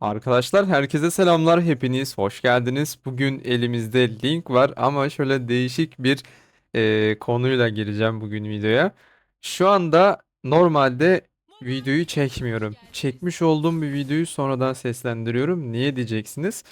Arkadaşlar herkese selamlar. Hepiniz hoş geldiniz. Bugün elimizde link var ama şöyle değişik bir e, konuyla gireceğim bugün videoya. Şu anda normalde videoyu çekmiyorum. Çekmiş olduğum bir videoyu sonradan seslendiriyorum. Niye diyeceksiniz?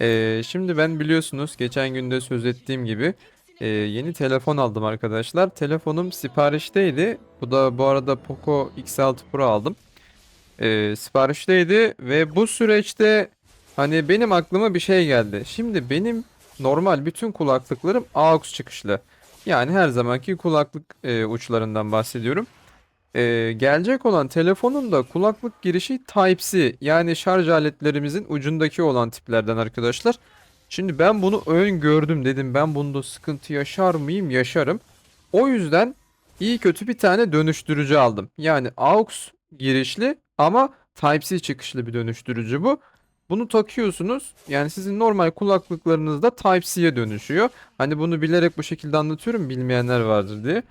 E, şimdi ben biliyorsunuz geçen günde söz ettiğim gibi e, yeni telefon aldım arkadaşlar. Telefonum siparişteydi. Bu da bu arada Poco X6 Pro aldım e, siparişteydi ve bu süreçte hani benim aklıma bir şey geldi. Şimdi benim normal bütün kulaklıklarım AUX çıkışlı. Yani her zamanki kulaklık e, uçlarından bahsediyorum. E, gelecek olan telefonun da kulaklık girişi Type-C yani şarj aletlerimizin ucundaki olan tiplerden arkadaşlar. Şimdi ben bunu öngördüm dedim ben bunda sıkıntı yaşar mıyım? Yaşarım. O yüzden iyi kötü bir tane dönüştürücü aldım. Yani AUX girişli ama Type-C çıkışlı bir dönüştürücü bu. Bunu takıyorsunuz. Yani sizin normal kulaklıklarınızda Type-C'ye dönüşüyor. Hani bunu bilerek bu şekilde anlatıyorum bilmeyenler vardır diye.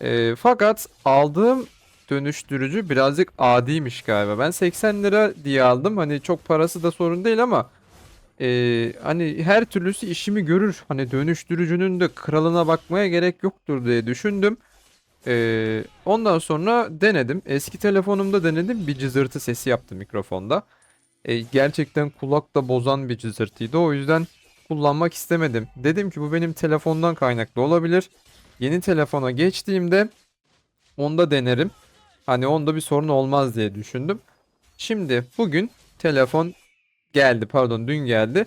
Ee, fakat aldığım dönüştürücü birazcık adiymiş galiba. Ben 80 lira diye aldım. Hani çok parası da sorun değil ama ee, hani her türlüsü işimi görür. Hani dönüştürücünün de kralına bakmaya gerek yoktur diye düşündüm. Ee, ondan sonra denedim. Eski telefonumda denedim. Bir cızırtı sesi yaptı mikrofonda. Ee, gerçekten kulakta bozan bir cızırtıydı. O yüzden kullanmak istemedim. Dedim ki bu benim telefondan kaynaklı olabilir. Yeni telefona geçtiğimde onda denerim. Hani onda bir sorun olmaz diye düşündüm. Şimdi bugün telefon geldi pardon dün geldi.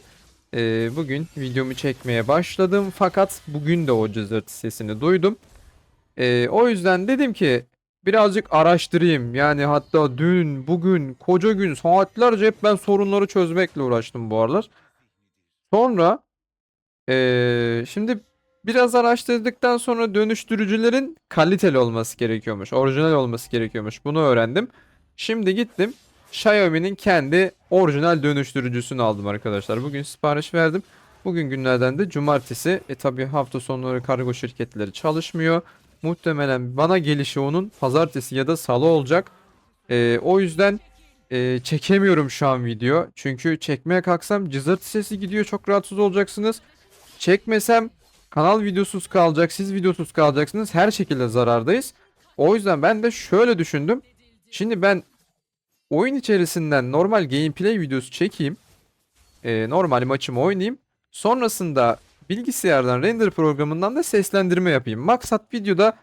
Ee, bugün videomu çekmeye başladım. Fakat bugün de o cızırtı sesini duydum. Ee, o yüzden dedim ki birazcık araştırayım. Yani hatta dün, bugün, koca gün saatlerce hep ben sorunları çözmekle uğraştım bu aralar. Sonra ee, şimdi biraz araştırdıktan sonra dönüştürücülerin kaliteli olması gerekiyormuş. Orijinal olması gerekiyormuş. Bunu öğrendim. Şimdi gittim. Xiaomi'nin kendi orijinal dönüştürücüsünü aldım arkadaşlar. Bugün sipariş verdim. Bugün günlerden de cumartesi. E tabi hafta sonları kargo şirketleri çalışmıyor. Muhtemelen bana gelişi onun pazartesi ya da salı olacak. Ee, o yüzden e, çekemiyorum şu an video. Çünkü çekmeye kalksam cızırtı sesi gidiyor çok rahatsız olacaksınız. Çekmesem kanal videosuz kalacak, siz videosuz kalacaksınız. Her şekilde zarardayız. O yüzden ben de şöyle düşündüm. Şimdi ben oyun içerisinden normal gameplay videosu çekeyim. Ee, normal maçımı oynayayım. Sonrasında bilgisayardan render programından da seslendirme yapayım. Maksat videoda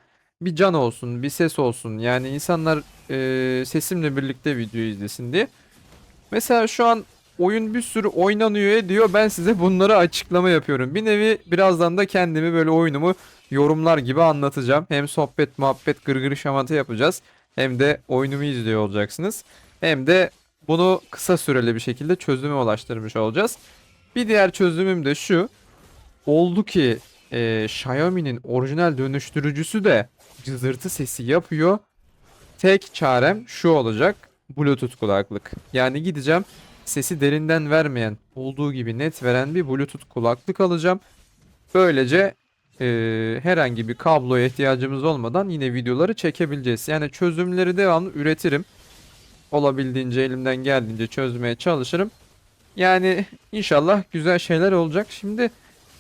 bir can olsun, bir ses olsun. Yani insanlar e, sesimle birlikte video izlesin diye. Mesela şu an oyun bir sürü oynanıyor ediyor. Ben size bunları açıklama yapıyorum. Bir nevi birazdan da kendimi böyle oyunumu yorumlar gibi anlatacağım. Hem sohbet, muhabbet, gırgır şamata yapacağız. Hem de oyunumu izliyor olacaksınız. Hem de bunu kısa süreli bir şekilde çözüme ulaştırmış olacağız. Bir diğer çözümüm de şu oldu ki e, Xiaomi'nin orijinal dönüştürücüsü de cızırtı sesi yapıyor. Tek çarem şu olacak. Bluetooth kulaklık. Yani gideceğim sesi derinden vermeyen, olduğu gibi net veren bir Bluetooth kulaklık alacağım. Böylece e, herhangi bir kabloya ihtiyacımız olmadan yine videoları çekebileceğiz. Yani çözümleri devamlı üretirim. Olabildiğince elimden geldiğince çözmeye çalışırım. Yani inşallah güzel şeyler olacak. Şimdi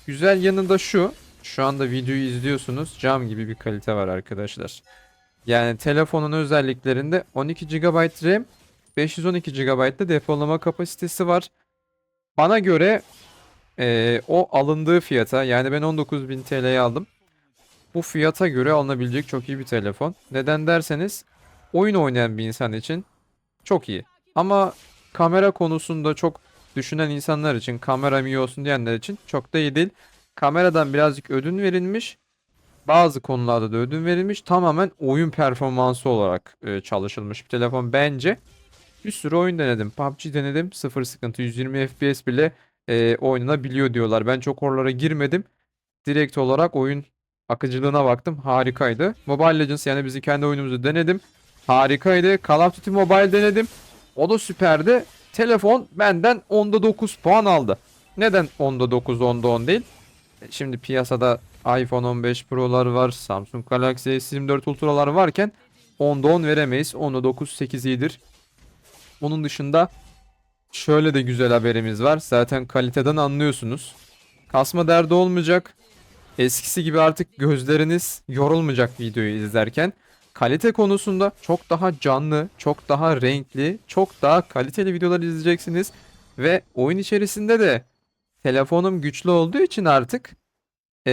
Güzel yanı da şu. Şu anda videoyu izliyorsunuz. Cam gibi bir kalite var arkadaşlar. Yani telefonun özelliklerinde 12 GB RAM, 512 GB da depolama kapasitesi var. Bana göre e, o alındığı fiyata yani ben 19.000 TL'ye aldım. Bu fiyata göre alınabilecek çok iyi bir telefon. Neden derseniz oyun oynayan bir insan için çok iyi. Ama kamera konusunda çok düşünen insanlar için kameram iyi olsun diyenler için çok da iyi değil. Kameradan birazcık ödün verilmiş. Bazı konularda da ödün verilmiş. Tamamen oyun performansı olarak e, çalışılmış bir telefon bence. Bir sürü oyun denedim. PUBG denedim. Sıfır sıkıntı. 120 FPS bile e, oynanabiliyor diyorlar. Ben çok oralara girmedim. Direkt olarak oyun akıcılığına baktım. Harikaydı. Mobile Legends yani bizim kendi oyunumuzu denedim. Harikaydı. Call of Duty Mobile denedim. O da süperdi. Telefon benden 10'da 9 puan aldı. Neden 10'da 9 10'da 10 değil? E, şimdi piyasada iPhone 15 Pro'lar var. Samsung Galaxy S24 Ultra'lar varken 10'da 10 veremeyiz. 10'da 9 8 iyidir. Onun dışında şöyle de güzel haberimiz var. Zaten kaliteden anlıyorsunuz. Kasma derdi olmayacak. Eskisi gibi artık gözleriniz yorulmayacak videoyu izlerken. Kalite konusunda çok daha canlı, çok daha renkli, çok daha kaliteli videolar izleyeceksiniz. Ve oyun içerisinde de telefonum güçlü olduğu için artık eee,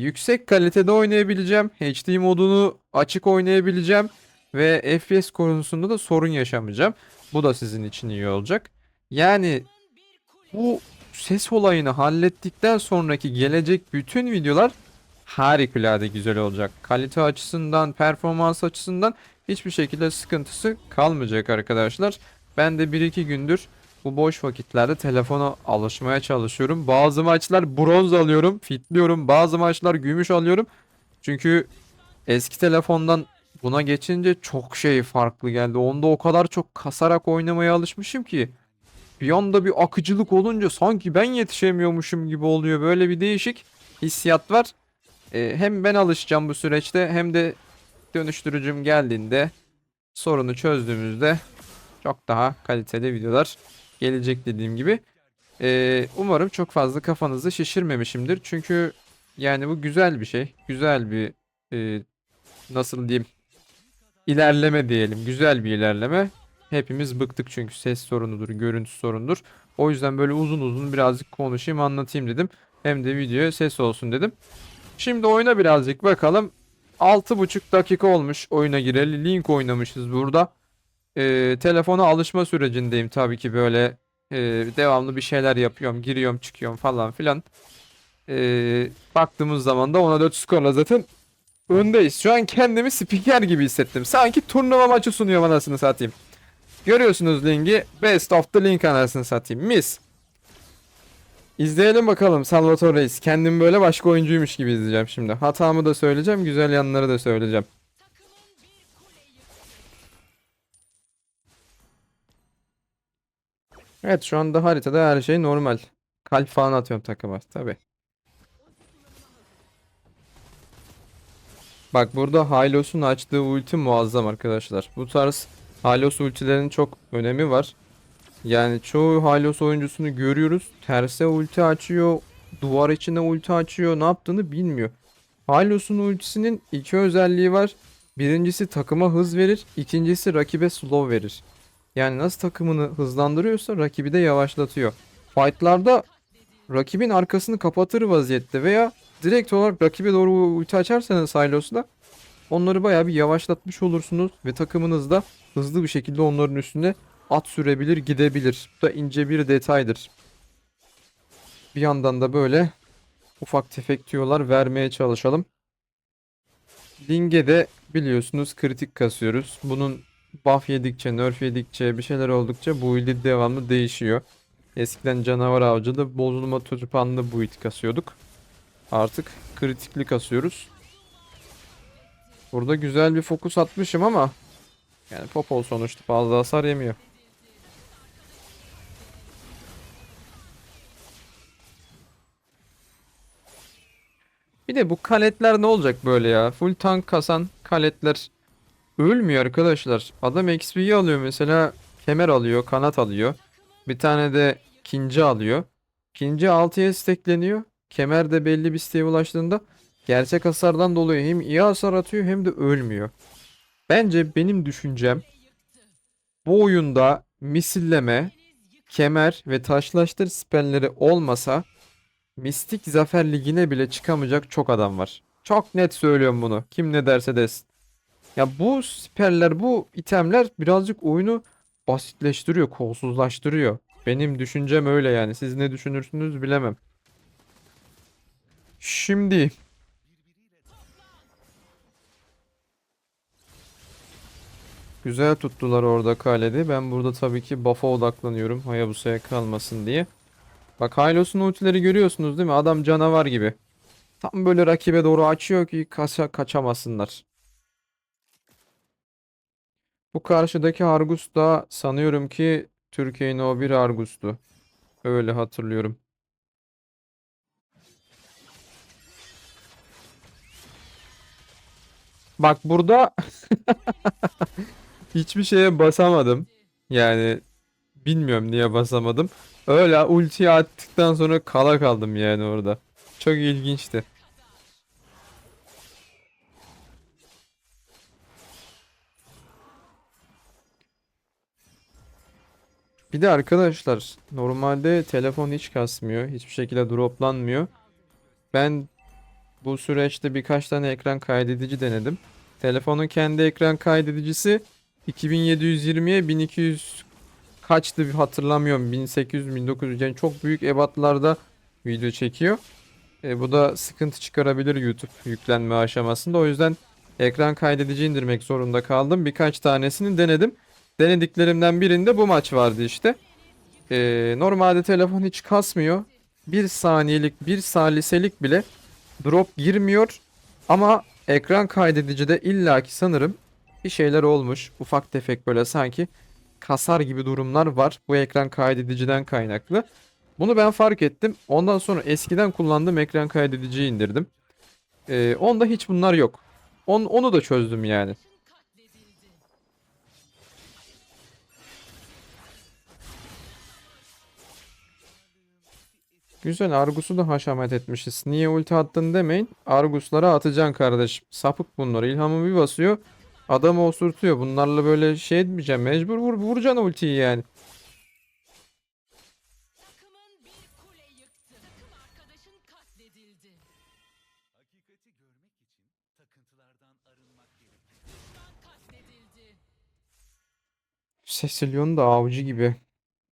yüksek kalitede oynayabileceğim. HD modunu açık oynayabileceğim. Ve FPS konusunda da sorun yaşamayacağım. Bu da sizin için iyi olacak. Yani bu ses olayını hallettikten sonraki gelecek bütün videolar harikulade güzel olacak. Kalite açısından, performans açısından hiçbir şekilde sıkıntısı kalmayacak arkadaşlar. Ben de 1-2 gündür bu boş vakitlerde telefona alışmaya çalışıyorum. Bazı maçlar bronz alıyorum, fitliyorum. Bazı maçlar gümüş alıyorum. Çünkü eski telefondan buna geçince çok şey farklı geldi. Onda o kadar çok kasarak oynamaya alışmışım ki. Bir anda bir akıcılık olunca sanki ben yetişemiyormuşum gibi oluyor. Böyle bir değişik hissiyat var. Ee, hem ben alışacağım bu süreçte hem de dönüştürücüm geldiğinde sorunu çözdüğümüzde çok daha kaliteli videolar gelecek dediğim gibi. Ee, umarım çok fazla kafanızı şişirmemişimdir. Çünkü yani bu güzel bir şey. Güzel bir e, nasıl diyeyim ilerleme diyelim. Güzel bir ilerleme. Hepimiz bıktık çünkü ses sorunudur, görüntü sorundur. O yüzden böyle uzun uzun birazcık konuşayım, anlatayım dedim. Hem de videoya ses olsun dedim. Şimdi oyuna birazcık bakalım. 6,5 dakika olmuş oyuna gireli. Link oynamışız burada. Ee, telefona alışma sürecindeyim tabii ki böyle e, devamlı bir şeyler yapıyorum, giriyorum, çıkıyorum falan filan. Ee, baktığımız zaman da ona 4 skorla zaten öndeyiz. Şu an kendimi spiker gibi hissettim. Sanki turnuva maçı sunuyorum anasını satayım. Görüyorsunuz linki. Best of the link anasını satayım. Mis. İzleyelim bakalım Salvatore Reis. Kendim böyle başka oyuncuymuş gibi izleyeceğim şimdi. Hatamı da söyleyeceğim, güzel yanları da söyleyeceğim. Evet şu anda haritada her şey normal. Kalp falan atıyorum takıma tabi. Bak burada Hylos'un açtığı ulti muazzam arkadaşlar. Bu tarz Hylos ultilerin çok önemi var. Yani çoğu Hylos oyuncusunu görüyoruz. Terse ulti açıyor. Duvar içine ulti açıyor. Ne yaptığını bilmiyor. Hylos'un ultisinin iki özelliği var. Birincisi takıma hız verir. ikincisi rakibe slow verir. Yani nasıl takımını hızlandırıyorsa rakibi de yavaşlatıyor. Fight'larda rakibin arkasını kapatır vaziyette veya direkt olarak rakibe doğru ulti açarsanız Hylos'la onları bayağı bir yavaşlatmış olursunuz ve takımınız da hızlı bir şekilde onların üstüne at sürebilir gidebilir. Bu da ince bir detaydır. Bir yandan da böyle ufak tefek tüyolar vermeye çalışalım. Ling'e de biliyorsunuz kritik kasıyoruz. Bunun buff yedikçe, nerf yedikçe, bir şeyler oldukça bu build'i devamlı değişiyor. Eskiden canavar avcıda bozulma tutupanlı build kasıyorduk. Artık kritikli kasıyoruz. Burada güzel bir fokus atmışım ama yani Popol sonuçta fazla hasar yemiyor. Bir de bu kaletler ne olacak böyle ya? Full tank kasan kaletler ölmüyor arkadaşlar. Adam XP'yi alıyor mesela kemer alıyor, kanat alıyor. Bir tane de kinci alıyor. Kinci 6'ya stackleniyor. Kemer de belli bir siteye ulaştığında gerçek hasardan dolayı hem iyi hasar atıyor hem de ölmüyor. Bence benim düşüncem bu oyunda misilleme, kemer ve taşlaştır spelleri olmasa Mistik Zafer Ligi'ne bile çıkamayacak çok adam var. Çok net söylüyorum bunu. Kim ne derse desin. Ya bu siperler, bu itemler birazcık oyunu basitleştiriyor, kolsuzlaştırıyor. Benim düşüncem öyle yani. Siz ne düşünürsünüz bilemem. Şimdi Güzel tuttular orada kalede. Ben burada tabii ki buff'a odaklanıyorum. Hayabusa'ya kalmasın diye. Bak Hylos'un ultileri görüyorsunuz değil mi? Adam canavar gibi. Tam böyle rakibe doğru açıyor ki kaça kaçamasınlar. Bu karşıdaki Argus da sanıyorum ki Türkiye'nin o bir Argus'tu. Öyle hatırlıyorum. Bak burada hiçbir şeye basamadım. Yani Bilmiyorum niye basamadım. Öyle ultiyi attıktan sonra kala kaldım yani orada. Çok ilginçti. Bir de arkadaşlar normalde telefon hiç kasmıyor. Hiçbir şekilde droplanmıyor. Ben bu süreçte birkaç tane ekran kaydedici denedim. Telefonun kendi ekran kaydedicisi 2720'ye 1200 kaçtı bir hatırlamıyorum. 1800 1900 yani çok büyük ebatlarda video çekiyor. E, bu da sıkıntı çıkarabilir YouTube yüklenme aşamasında. O yüzden ekran kaydedici indirmek zorunda kaldım. Birkaç tanesini denedim. Denediklerimden birinde bu maç vardı işte. E, normalde telefon hiç kasmıyor. Bir saniyelik, bir saliselik bile drop girmiyor. Ama ekran kaydedicide illaki sanırım bir şeyler olmuş. Ufak tefek böyle sanki kasar gibi durumlar var. Bu ekran kaydediciden kaynaklı. Bunu ben fark ettim. Ondan sonra eskiden kullandığım ekran kaydediciyi indirdim. Ee, onda hiç bunlar yok. On, onu da çözdüm yani. Güzel Argus'u da haşamet etmişiz. Niye ulti attın demeyin. Argus'lara atacaksın kardeşim. Sapık bunlar. İlhamı bir basıyor. Adamı osurtuyor. Bunlarla böyle şey etmeyeceğim. Mecbur vur, vuracaksın ultiyi yani. Cecilion da avcı gibi.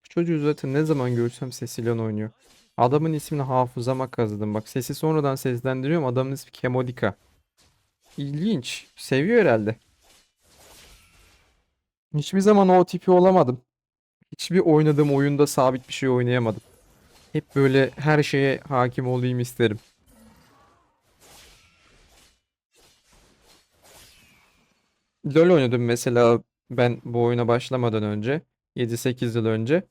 Bu çocuğu zaten ne zaman görsem Cecilion oynuyor. Adamın ismini hafızama kazıdım. Bak sesi sonradan seslendiriyorum. Adamın ismi Kemodika. İlginç. Seviyor herhalde. Hiçbir zaman o tipi olamadım. Hiçbir oynadığım oyunda sabit bir şey oynayamadım. Hep böyle her şeye hakim olayım isterim. LoL oynadım mesela ben bu oyuna başlamadan önce. 7-8 yıl önce.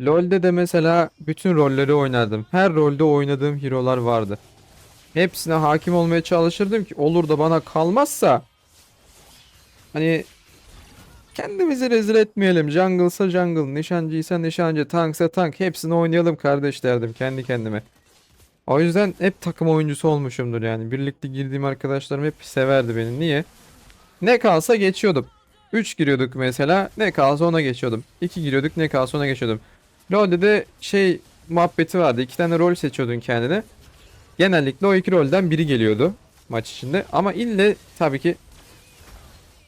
LoL'de de mesela bütün rolleri oynardım. Her rolde oynadığım hero'lar vardı. Hepsine hakim olmaya çalışırdım ki olur da bana kalmazsa hani kendimizi rezil etmeyelim. Jungle'sa jungle, nişancıysa nişancı, tanksa tank hepsini oynayalım kardeş derdim kendi kendime. O yüzden hep takım oyuncusu olmuşumdur yani. Birlikte girdiğim arkadaşlarım hep severdi beni. Niye? Ne kalsa geçiyordum. 3 giriyorduk mesela ne kalsa ona geçiyordum. 2 giriyorduk ne kalsa ona geçiyordum. LoL'de de şey muhabbeti vardı. İki tane rol seçiyordun kendine. Genellikle o iki rolden biri geliyordu maç içinde. Ama ille tabii ki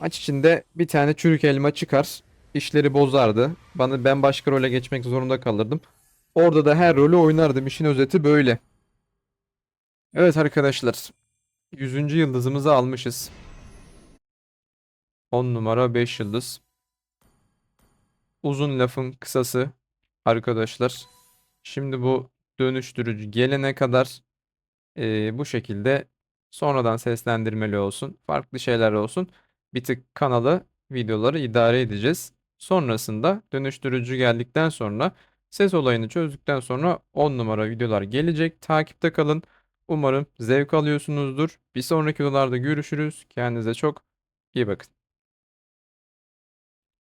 maç içinde bir tane çürük elma çıkar. işleri bozardı. Bana ben başka role geçmek zorunda kalırdım. Orada da her rolü oynardım. İşin özeti böyle. Evet arkadaşlar. 100. yıldızımızı almışız. 10 numara 5 yıldız. Uzun lafın kısası arkadaşlar. Şimdi bu dönüştürücü gelene kadar eee, bu şekilde sonradan seslendirmeli olsun. Farklı şeyler olsun. Bir tık kanalı videoları idare edeceğiz. Sonrasında dönüştürücü geldikten sonra ses olayını çözdükten sonra 10 numara videolar gelecek. Takipte kalın. Umarım zevk alıyorsunuzdur. Bir sonraki videolarda görüşürüz. Kendinize çok iyi bakın.